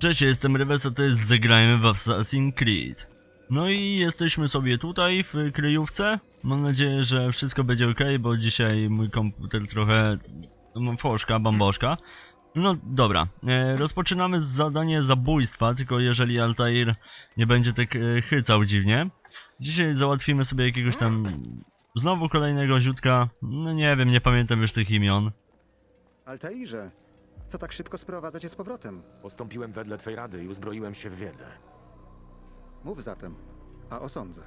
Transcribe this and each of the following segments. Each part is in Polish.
Cześć, jestem Reweso, to jest Zagrajmy w Assassin's Creed. No i jesteśmy sobie tutaj w kryjówce. Mam nadzieję, że wszystko będzie ok, bo dzisiaj mój komputer trochę... No, foszka, bamboszka. No dobra, e, rozpoczynamy zadanie zabójstwa, tylko jeżeli Altair nie będzie tak e, chycał dziwnie. Dzisiaj załatwimy sobie jakiegoś tam... Znowu kolejnego ziutka. No nie wiem, nie pamiętam już tych imion. Altairze, co tak szybko sprowadza cię z powrotem? Postąpiłem wedle twej rady i uzbroiłem się w wiedzę. Mów zatem, a osądzę.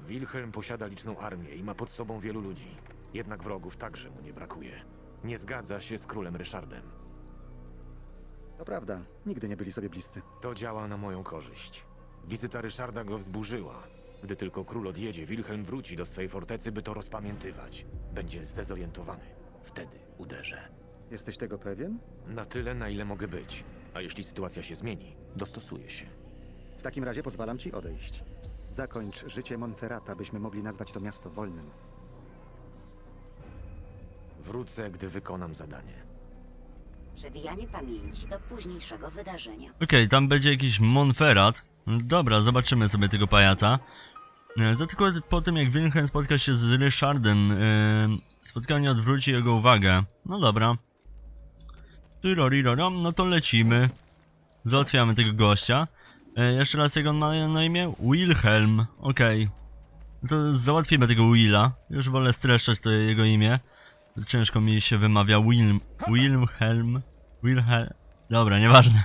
Wilhelm posiada liczną armię i ma pod sobą wielu ludzi. Jednak wrogów także mu nie brakuje. Nie zgadza się z królem Ryszardem. To prawda, nigdy nie byli sobie bliscy. To działa na moją korzyść. Wizyta Ryszarda go wzburzyła. Gdy tylko król odjedzie, Wilhelm wróci do swej fortecy, by to rozpamiętywać. Będzie zdezorientowany. Wtedy uderzę. Jesteś tego pewien? Na tyle, na ile mogę być. A jeśli sytuacja się zmieni, dostosuję się. W takim razie pozwalam ci odejść. Zakończ życie Monferrata, byśmy mogli nazwać to miasto wolnym. Wrócę, gdy wykonam zadanie. Przewijanie pamięci do późniejszego wydarzenia. Okej, tam będzie jakiś Monferrat. Dobra, zobaczymy sobie tego pajaca. E, Za tylko po tym jak Wilhelm spotka się z Ryszardem, yy, spotkanie odwróci jego uwagę. No dobra. Tyrorirorom, no to lecimy. Załatwiamy tego gościa. E, jeszcze raz ma na imię? Wilhelm, okej. No To załatwimy tego Willa. Już wolę streszczać to jego imię. Ciężko mi się wymawia Wilm, Wilhelm. Wilhelm. Dobra, nieważne.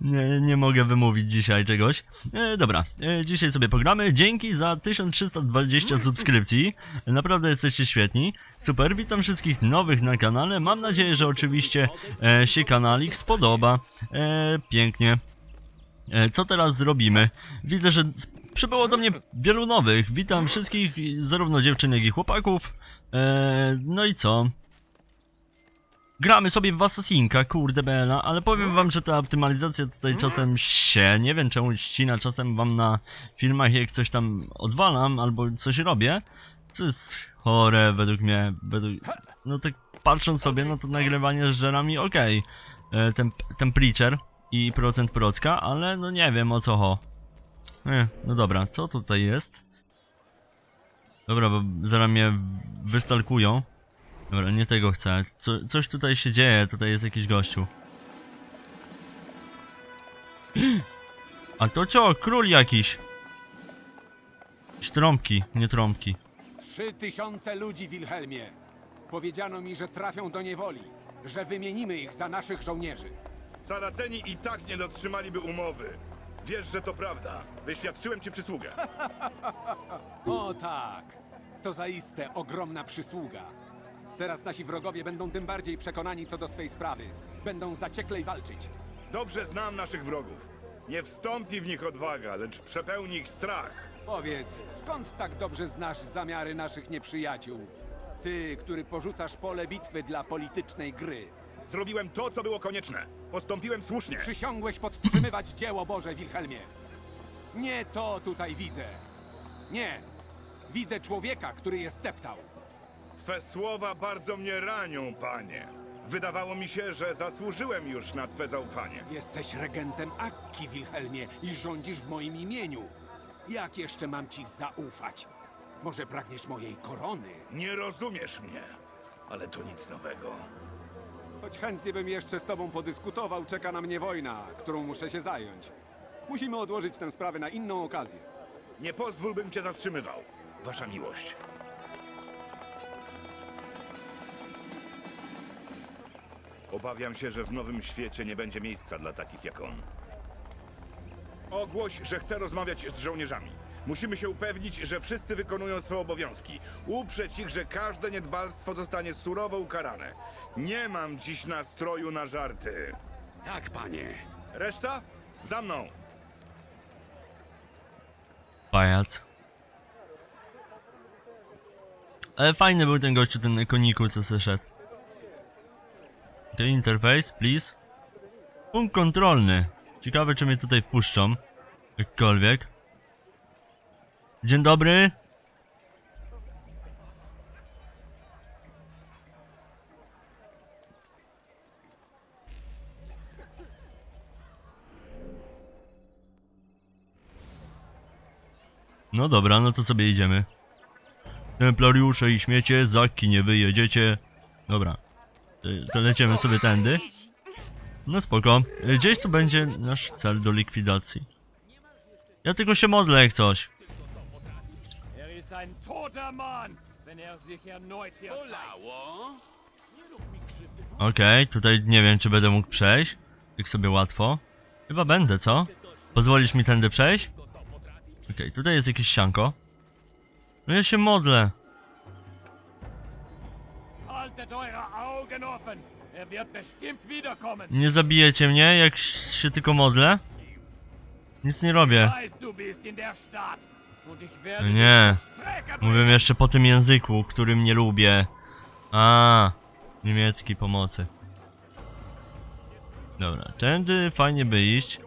Nie, nie mogę wymówić dzisiaj czegoś. E, dobra, e, dzisiaj sobie pogramy. Dzięki za 1320 subskrypcji. Naprawdę jesteście świetni. Super, witam wszystkich nowych na kanale. Mam nadzieję, że oczywiście e, się kanalik spodoba. E, pięknie. E, co teraz zrobimy? Widzę, że przybyło do mnie wielu nowych. Witam wszystkich, zarówno dziewczyn, jak i chłopaków. E, no i co? Gramy sobie w Assassinka, kurde bela, ale powiem wam, że ta optymalizacja tutaj czasem się, nie wiem czemu ścina czasem wam na filmach jak coś tam odwalam albo coś robię, co jest chore według mnie, według, no tak patrząc sobie, no to nagrywanie z żerami okej, E, ten, ten Preacher i procent procka, ale no nie wiem o co ho. E, no dobra, co tutaj jest? Dobra, bo zaraz mnie wystalkują. Dobra, nie tego chcę. Co, coś tutaj się dzieje, tutaj jest jakiś gościu. A to co? Król jakiś. Trąbki, nie trąbki. Trzy tysiące ludzi, Wilhelmie. Powiedziano mi, że trafią do niewoli, że wymienimy ich za naszych żołnierzy. Saraceni i tak nie dotrzymaliby umowy. Wiesz, że to prawda. Wyświadczyłem ci przysługę. O tak, to zaiste ogromna przysługa. Teraz nasi wrogowie będą tym bardziej przekonani co do swej sprawy. Będą zacieklej walczyć. Dobrze znam naszych wrogów. Nie wstąpi w nich odwaga, lecz przepełni ich strach. Powiedz, skąd tak dobrze znasz zamiary naszych nieprzyjaciół? Ty, który porzucasz pole bitwy dla politycznej gry. Zrobiłem to, co było konieczne. Postąpiłem słusznie. Przysiągłeś podtrzymywać dzieło Boże, Wilhelmie. Nie to tutaj widzę. Nie. Widzę człowieka, który je steptał. Twe słowa bardzo mnie ranią, panie. Wydawało mi się, że zasłużyłem już na twe zaufanie. Jesteś regentem Akki, Wilhelmie, i rządzisz w moim imieniu. Jak jeszcze mam ci zaufać? Może pragniesz mojej korony? Nie rozumiesz mnie, ale to nic nowego. Choć chętnie bym jeszcze z tobą podyskutował, czeka na mnie wojna, którą muszę się zająć. Musimy odłożyć tę sprawę na inną okazję. Nie pozwólbym cię zatrzymywał. Wasza miłość. Obawiam się, że w nowym świecie nie będzie miejsca dla takich jak on. Ogłoś, że chce rozmawiać z żołnierzami. Musimy się upewnić, że wszyscy wykonują swoje obowiązki. Uprzeć ich, że każde niedbalstwo zostanie surowo ukarane. Nie mam dziś nastroju na żarty. Tak, panie. Reszta? Za mną! Pajac. Ale fajny był ten gościu, ten koniku, co szedł. Okay, interface, please. Punkt kontrolny. Ciekawe, czy mnie tutaj wpuszczą. Jakkolwiek. Dzień dobry. No dobra, no to sobie idziemy. Templariusze i śmiecie, zaki nie wyjedziecie. Dobra, to, to lecimy sobie tędy. No spoko. Gdzieś tu będzie nasz cel do likwidacji. Ja tylko się modlę jak coś. Er Okej, tutaj nie wiem czy będę mógł przejść. Tak sobie łatwo. Chyba będę, co? Pozwolisz mi tędy przejść? Okej, tutaj jest jakieś sianko. No ja się modlę. Haltet eure Augen offen. Er wird bestimmt wiederkommen. Nie zabijecie mnie, jak się tylko modlę? Nic nie robię. Nie. Mówię jeszcze po tym języku, którym nie lubię. A, niemiecki pomocy. Dobra, tędy fajnie by iść.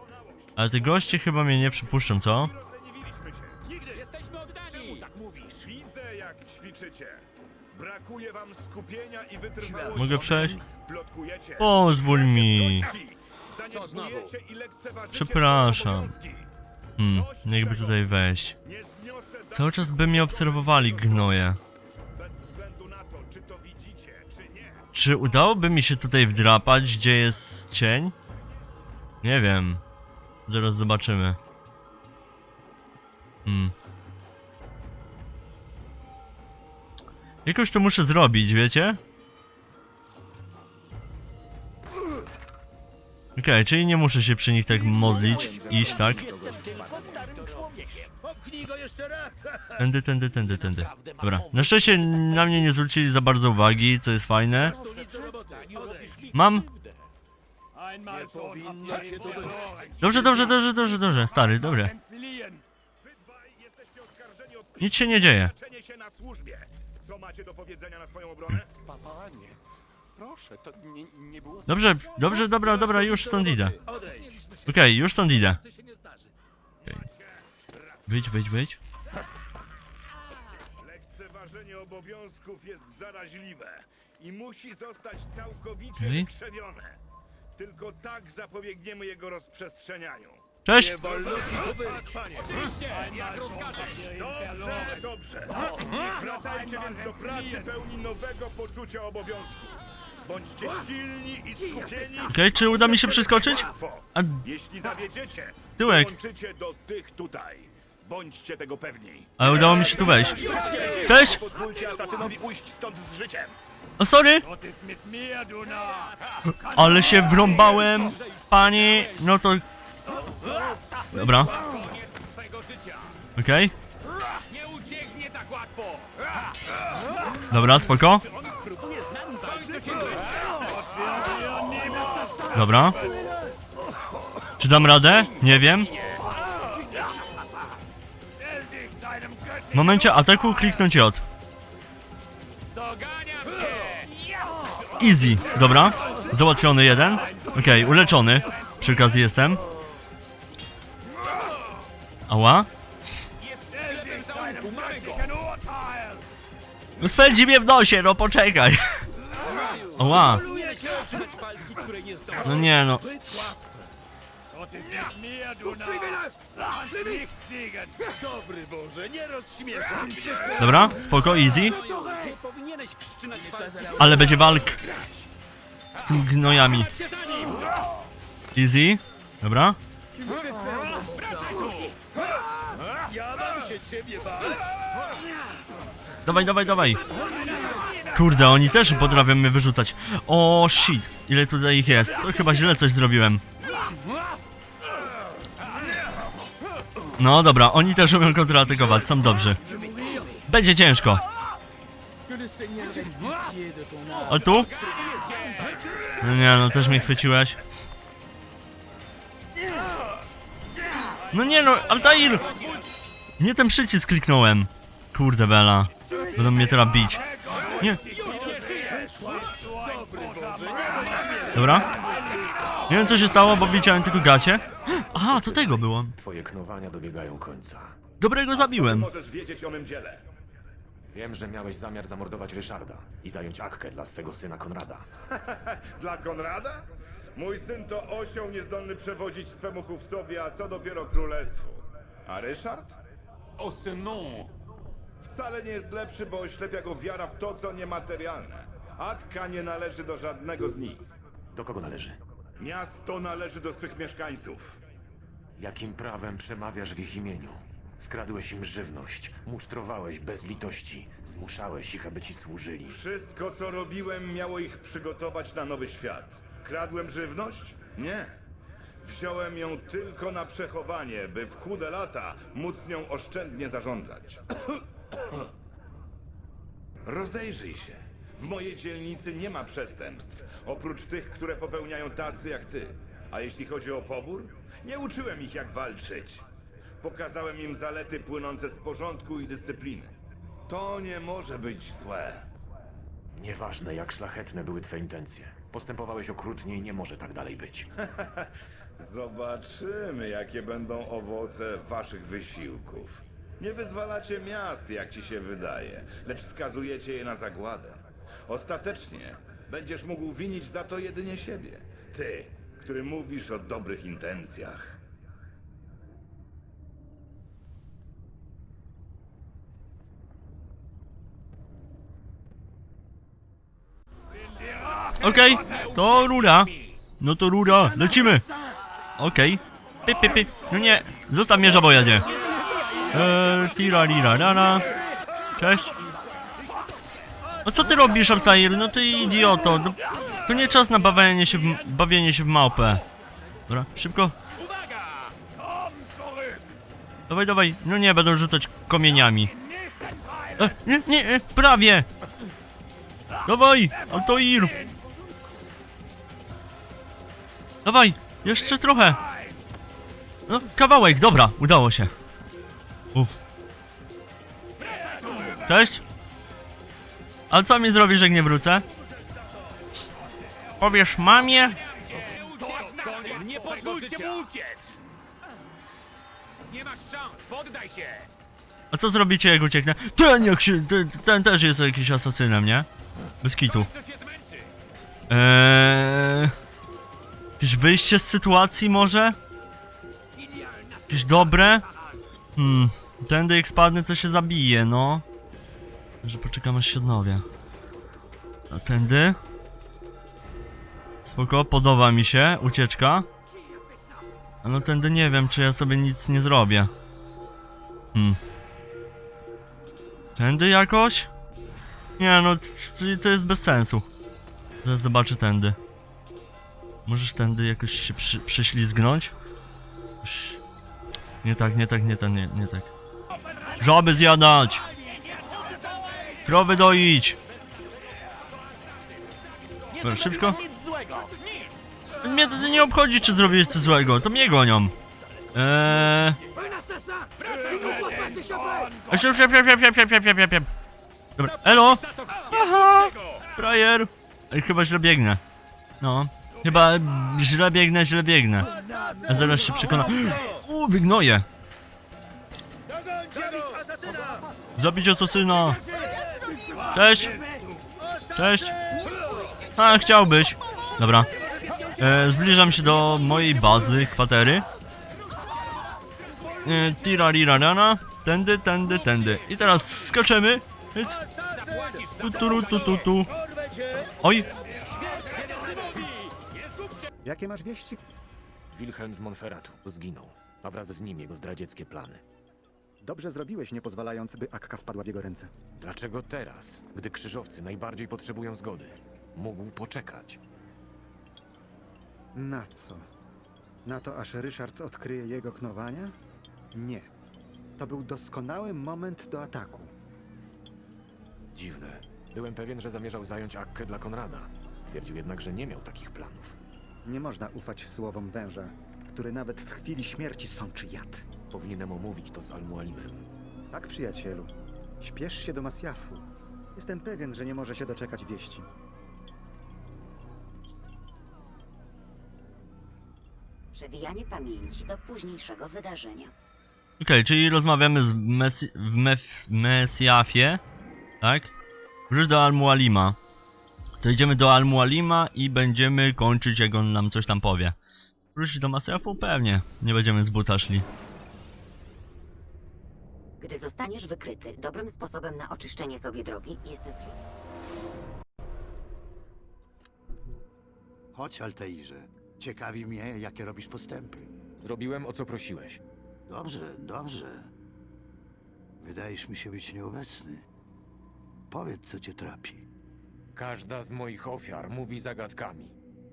Ale te goście chyba mnie nie przypuszczą, co? Jesteśmy oddani. Czemu tak mówisz? Widzę, jak ćwiczycie. Brakuje wam skupienia i wytrwałości. Mogę przejść? Plotkujecie. Pozwól mi. Zaniedbujecie i lekceważycie Przepraszam. swoje obowiązki. Hmm, jakby tutaj wejść. Nie zniosę Cały czas by mnie obserwowali, gnoje. bez względu na to, czy to widzicie, czy nie. Czy udałoby mi się tutaj wdrapać, gdzie jest cień? Nie wiem. Zaraz zobaczymy. Hmm. Jakoś to muszę zrobić, wiecie? Okej, czyli nie muszę się przy nich tak modlić, iść tak. Tędy, tędy, tędy, tędy. Dobra, na szczęście na mnie nie zwrócili za bardzo uwagi, co jest fajne. Mam. Dobrze, dobrze, dobrze, dobrze, dobrze, stary, o Nic się nie dzieje. Co macie do powiedzenia na swoją obronę? Panie, proszę, to nie, nie było... Dobrze, dobrze, dobra, dobra, już stąd idę. Okej, już stąd idę. Okej. Wyjdź, wyjdź, wyjdź. Lekceważenie obowiązków jest zaraźliwe i musi zostać całkowicie Okej. wykrzewione. Tylko tak zapobiegniemy jego rozprzestrzenianiu. Cześć! Dobrze, dobrze. Wracajcie więc do pracy pełni nowego poczucia obowiązku. Bądźcie silni i skupieni. Okej, czy uda mi się przeskoczyć? A, Jeśli zawiedziecie, dołączycie do tych tutaj. Bądźcie tego pewni. ale udało mi się tu wejść. Cześć! Pozwólcie asasynowi ujść stąd z życiem. O, sorry! Ale się wrąbałem, pani, no to... Dobra. Okej. Dobra, spoko. Dobra. Czy dam radę? Nie wiem. W momencie ataku kliknąć J. Easy. Dobra. Załatwiony jeden. Okej, uleczony. Przy okazji jestem. Ała. No spędzi mnie w nosie, no poczekaj. Ała. No nie no. Lass mich siegen. Dobra, spoko, easy. Ale będzie walk. Z tym gnojami. Easy. Dobra. Dawaj, dawaj, dawaj. Kurde, oni też potrafią mnie wyrzucać. O shit, ile tutaj ich jest. To chyba źle coś zrobiłem. No dobra, oni też umieją kontratakować, są dobrzy. Będzie ciężko. A tu? No nie, no też mnie chwyciłeś. No nie no, Altair! Nie ten przycisk kliknąłem. Kurde bela. Będą mnie teraz bić. Nie. Dobra. Nie wiem co się stało, bo widziałem tylko gacie. Aha, to tego było. Twoje knowania dobiegają końca. Dobrego zabiłem. Możesz wiedzieć o mym dziele. Wiem, że miałeś zamiar zamordować Ryszarda i zająć Akkę dla swego syna Konrada. Dla Konrada? Mój syn to osioł niezdolny przewodzić swemu chówcowi, a co dopiero królestwu. A Ryszard? O synu! Wcale nie jest lepszy, bo oślepia go wiara w to, co niematerialne. Akka nie należy do żadnego z nich. Do kogo należy? Miasto należy do swych mieszkańców. Jakim prawem przemawiasz w ich imieniu? Skradłeś im żywność, musztrowałeś bez litości, zmuszałeś ich, aby ci służyli. Wszystko, co robiłem, miało ich przygotować na nowy świat. Kradłem żywność? Nie. Wziąłem ją tylko na przechowanie, by w chude lata móc nią oszczędnie zarządzać. Rozejrzyj się. W mojej dzielnicy nie ma przestępstw, oprócz tych, które popełniają tacy jak ty. A jeśli chodzi o pobór, nie uczyłem ich jak walczyć. Pokazałem im zalety płynące z porządku i dyscypliny. To nie może być złe. Nieważne, jak szlachetne były twoje intencje. Postępowałeś okrutnie i nie może tak dalej być. Zobaczymy, jakie będą owoce waszych wysiłków. Nie wyzwalacie miast, jak ci się wydaje, lecz skazujecie je na zagładę. Ostatecznie będziesz mógł winić za to jedynie siebie. Ty, który mówisz o dobrych intencjach. Okej, to rura. No to rura, lecimy. Okej. Py, py, py. No nie, zostaw mnie żaboja, nie. Eee, tira, lira, rara. Cześć. No co ty robisz, Altair? No ty idioto. No, to nie czas na bawienie się w, bawienie się w małpę. Dobra, szybko. Dawaj, dawaj. No nie, będą rzucać kamieniami. E, nie, nie, e, prawie. Dawaj, Altair. Dawaj, jeszcze trochę. No, kawałek, dobra, udało się. Uf. Cześć. Ale co mi zrobisz, jak nie wrócę? Powiesz mamie? Nie pozwólcie mu uciec! Nie masz szans, poddaj się! A co zrobicie, jak ucieknę? Ten jak się, ten, ten też jest jakiś asasynem, nie? Bez kitu. Eee... Jakieś wyjście z sytuacji może? Jakieś dobre? Hmm... Tędy jak spadnę to się zabije, no. Że poczekam aż się odnowię. A tędy? Spoko, podoba mi się, ucieczka. A no tędy nie wiem, czy ja sobie nic nie zrobię. Hmm. Tędy jakoś? Nie no, to jest bez sensu. Zaraz zobaczę tędy. Możesz tędy jakoś się przy, prześlizgnąć? Nie tak, nie tak, nie tak, nie, nie tak. Żaby zjadać! Krowy doić! Dobra, szybko. Mnie to nie obchodzi, czy zrobiłeś coś złego, to mnie gonią. Eee... Szybko, szybko, szybko, szybko, szybko. Dobra, elo! Aha! Frajer! Chyba źle biegnę. No. Chyba źle biegnę, źle biegnę. A zaraz się przekona. U, wygnoję! Zabić asasyna! Cześć! Cześć! A, chciałbyś. Dobra. E, zbliżam się do mojej bazy, kwatery. E, tira, rira, rana. Tędy, tędy, tędy. I teraz skaczemy. Hyc. Tu, tu, tu, tu, tu. Oj, Jakie masz wieści? Wilhelm z Monferratu zginął, a wraz z nim jego zdradzieckie plany. Dobrze zrobiłeś, nie pozwalając, by Akka wpadła w jego ręce. Dlaczego teraz, gdy krzyżowcy najbardziej potrzebują zgody? Mógł poczekać. Na co? Na to, aż Ryszard odkryje jego knowania? Nie. To był doskonały moment do ataku. Dziwne. Byłem pewien, że zamierzał zająć Akkę dla Konrada. Twierdził jednak, że nie miał takich planów. Nie można ufać słowom węża, który nawet w chwili śmierci sączy jad. Powinienem omówić to z Almualimem. Tak, przyjacielu. Śpiesz się do Masjafu. Jestem pewien, że nie może się doczekać wieści. Przewijanie pamięci do późniejszego wydarzenia. Okej, czyli rozmawiamy z Messi w Mef Mesjafie, tak? Wróć do Al-Mualima. To idziemy do Al-Mualima i będziemy kończyć, jak on nam coś tam powie. Wrócić do Mesjafu? Pewnie. Nie będziemy z buta szli. Gdy zostaniesz wykryty, dobrym sposobem na oczyszczenie sobie drogi jest zrzucenie Chodź, Altairze. Ciekawi mnie, jakie robisz postępy. Zrobiłem o co prosiłeś. Dobrze, dobrze. Wydajesz mi się być nieobecny. Powiedz, co cię trapi. Każda z moich ofiar mówi zagadkami.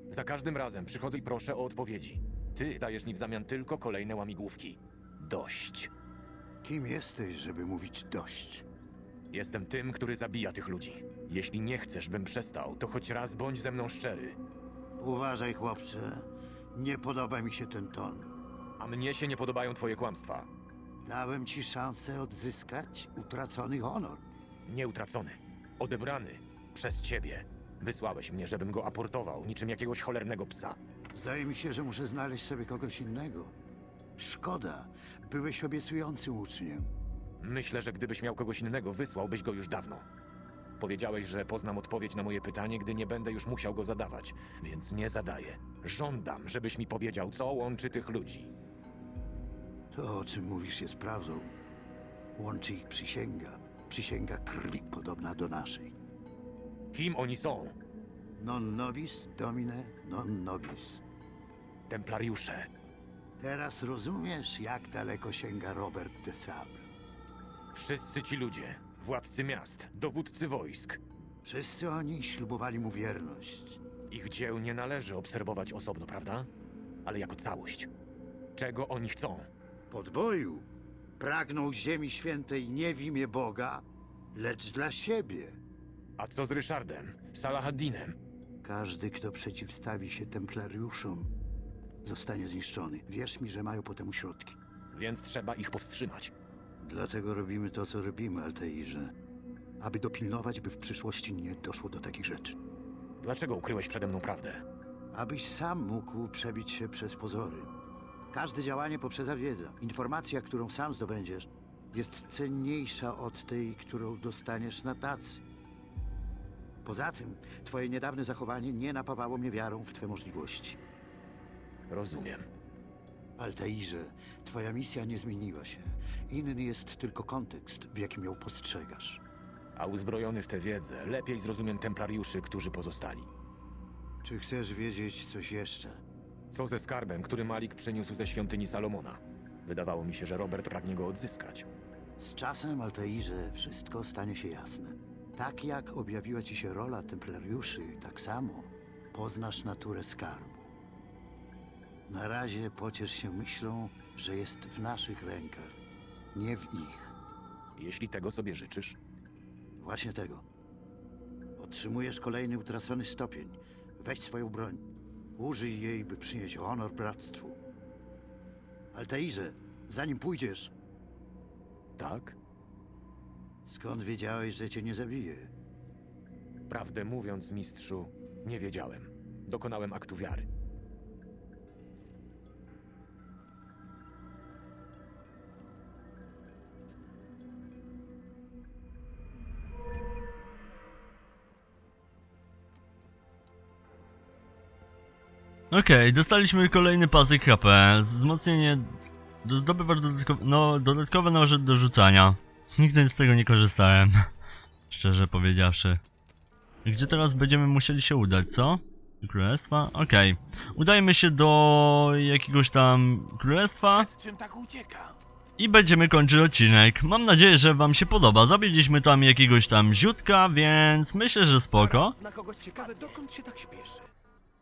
Za każdym razem przychodzę i proszę o odpowiedzi. Ty dajesz mi w zamian tylko kolejne łamigłówki. Dość. Kim jesteś, żeby mówić dość? Jestem tym, który zabija tych ludzi. Jeśli nie chcesz, bym przestał, to choć raz bądź ze mną szczery. Uważaj, chłopcze. Nie podoba mi się ten ton. A mnie się nie podobają twoje kłamstwa. Dałem ci szansę odzyskać utracony honor. Nieutracony. Odebrany. Przez ciebie. Wysłałeś mnie, żebym go aportował, niczym jakiegoś cholernego psa. Zdaje mi się, że muszę znaleźć sobie kogoś innego. Szkoda. Byłeś obiecującym uczniem. Myślę, że gdybyś miał kogoś innego, wysłałbyś go już dawno. Powiedziałeś, że poznam odpowiedź na moje pytanie, gdy nie będę już musiał go zadawać, więc nie zadaję. Żądam, żebyś mi powiedział, co łączy tych ludzi. To, o czym mówisz, jest prawdą. Łączy ich przysięga. Przysięga krwi podobna do naszej. Kim oni są? Non nobis, domine, non nobis. Templariusze. Teraz rozumiesz, jak daleko sięga Robert de Sable. Wszyscy ci ludzie. Władcy miast, dowódcy wojsk. Wszyscy oni ślubowali mu wierność. Ich dzieł nie należy obserwować osobno, prawda? Ale jako całość. Czego oni chcą? Podboju pragnął ziemi świętej nie w imię Boga, lecz dla siebie. A co z Ryszardem? Salahadinem? Każdy, kto przeciwstawi się templariuszom, zostanie zniszczony. Wierz mi, że mają potem środki. Więc trzeba ich powstrzymać. Dlatego robimy to, co robimy, Altairze. Aby dopilnować, by w przyszłości nie doszło do takich rzeczy. Dlaczego ukryłeś przede mną prawdę? Abyś sam mógł przebić się przez pozory. Każde działanie poprzedza wiedza. Informacja, którą sam zdobędziesz, jest cenniejsza od tej, którą dostaniesz na tacy. Poza tym, twoje niedawne zachowanie nie napawało mnie wiarą w twoje możliwości. Rozumiem. Altairze, twoja misja nie zmieniła się. Inny jest tylko kontekst, w jakim ją postrzegasz. A uzbrojony w tę wiedzę, lepiej zrozumiem templariuszy, którzy pozostali. Czy chcesz wiedzieć coś jeszcze? Co ze skarbem, który Malik przyniósł ze świątyni Salomona? Wydawało mi się, że Robert pragnie go odzyskać. Z czasem, Altairze, wszystko stanie się jasne. Tak jak objawiła ci się rola templariuszy, tak samo poznasz naturę skarbu. Na razie pociesz się myślą, że jest w naszych rękach, nie w ich. Jeśli tego sobie życzysz, Właśnie tego. Otrzymujesz kolejny utracony stopień. Weź swoją broń. Użyj jej, by przynieść honor bractwu. Altairze, zanim pójdziesz, tak? Skąd wiedziałeś, że cię nie zabije? Prawdę mówiąc, mistrzu, nie wiedziałem. Dokonałem aktu wiary. Okej, dostaliśmy kolejny pasek HP. Wzmocnienie. do- Zdobywasz dodatkowe, no, dodatkowe noże do rzucania. Nigdy z tego nie korzystałem. Szczerze powiedziawszy. Gdzie teraz będziemy musieli się udać, co? Do królestwa? Okej. Udajmy się do jakiegoś tam królestwa. Czym tak ucieka? I będziemy kończyć odcinek. Mam nadzieję, że wam się podoba. Zabiliśmy tam jakiegoś tam ziutka, więc myślę, że spoko. Na kogoś ciekawe, dokąd się tak śpieszy?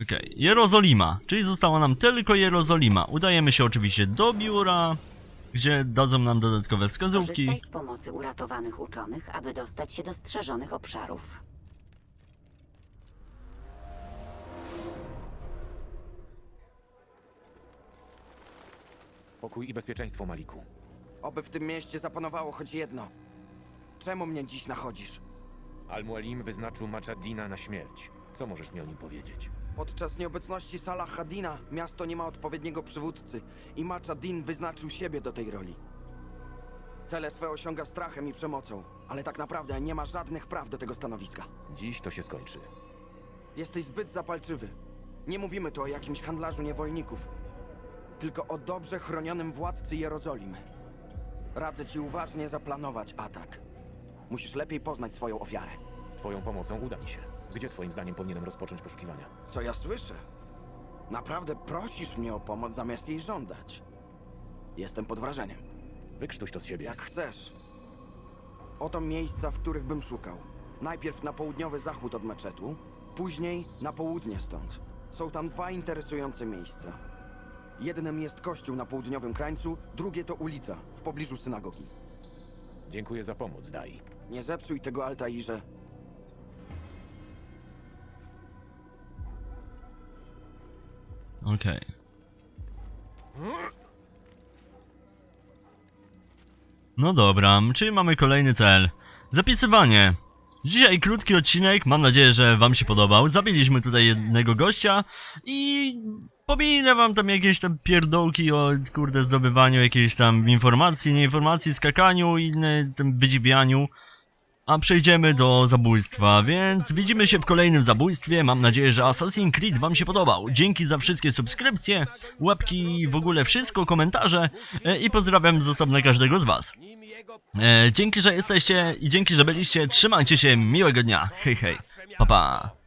Okej, Jerozolima, czyli została nam tylko Jerozolima. Udajemy się oczywiście do biura, gdzie dadzą nam dodatkowe wskazówki. Korzystaj z pomocy uratowanych uczonych, aby dostać się do strzeżonych obszarów. Pokój i bezpieczeństwo, Maliku. Oby w tym mieście zapanowało choć jedno. Czemu mnie dziś nachodzisz? Al-Mualim wyznaczył Machadina na śmierć. Co możesz mi o nim powiedzieć? Podczas nieobecności Salah Hadina miasto nie ma odpowiedniego przywódcy i Machadin wyznaczył siebie do tej roli. Cele swe osiąga strachem i przemocą, ale tak naprawdę nie ma żadnych praw do tego stanowiska. Dziś to się skończy. Jesteś zbyt zapalczywy. Nie mówimy tu o jakimś handlarzu niewolników, tylko o dobrze chronionym władcy Jerozolimy. Radzę ci uważnie zaplanować atak. Musisz lepiej poznać swoją ofiarę. Z twoją pomocą uda mi się. Gdzie twoim zdaniem powinienem rozpocząć poszukiwania? Co ja słyszę? Naprawdę prosisz mnie o pomoc zamiast jej żądać. Jestem pod wrażeniem. Wykrztuś to z siebie. Jak chcesz. Oto miejsca, w których bym szukał. Najpierw na południowy zachód od meczetu, później na południe stąd. Są tam dwa interesujące miejsca. Jednym jest kościół na południowym krańcu, drugie to ulica w pobliżu synagogi. Dziękuję za pomoc, Dai. Nie zepsuj tego Altairze. Okej. No dobra, czyli mamy kolejny cel. Zapisywanie. Dzisiaj krótki odcinek, mam nadzieję, że wam się podobał. Zabiliśmy tutaj jednego gościa i pominę wam tam jakieś tam pierdołki o kurde zdobywaniu jakiejś tam informacji, nieinformacji, skakaniu i inne tym wydziwianiu. A przejdziemy do zabójstwa, więc widzimy się w kolejnym zabójstwie. Mam nadzieję, że Assassin's Creed Wam się podobał. Dzięki za wszystkie subskrypcje, łapki, w ogóle wszystko, komentarze e, i pozdrawiam z osobna każdego z Was. E, dzięki, że jesteście i dzięki, że byliście. Trzymajcie się, miłego dnia. Hej, hej. Pa, pa.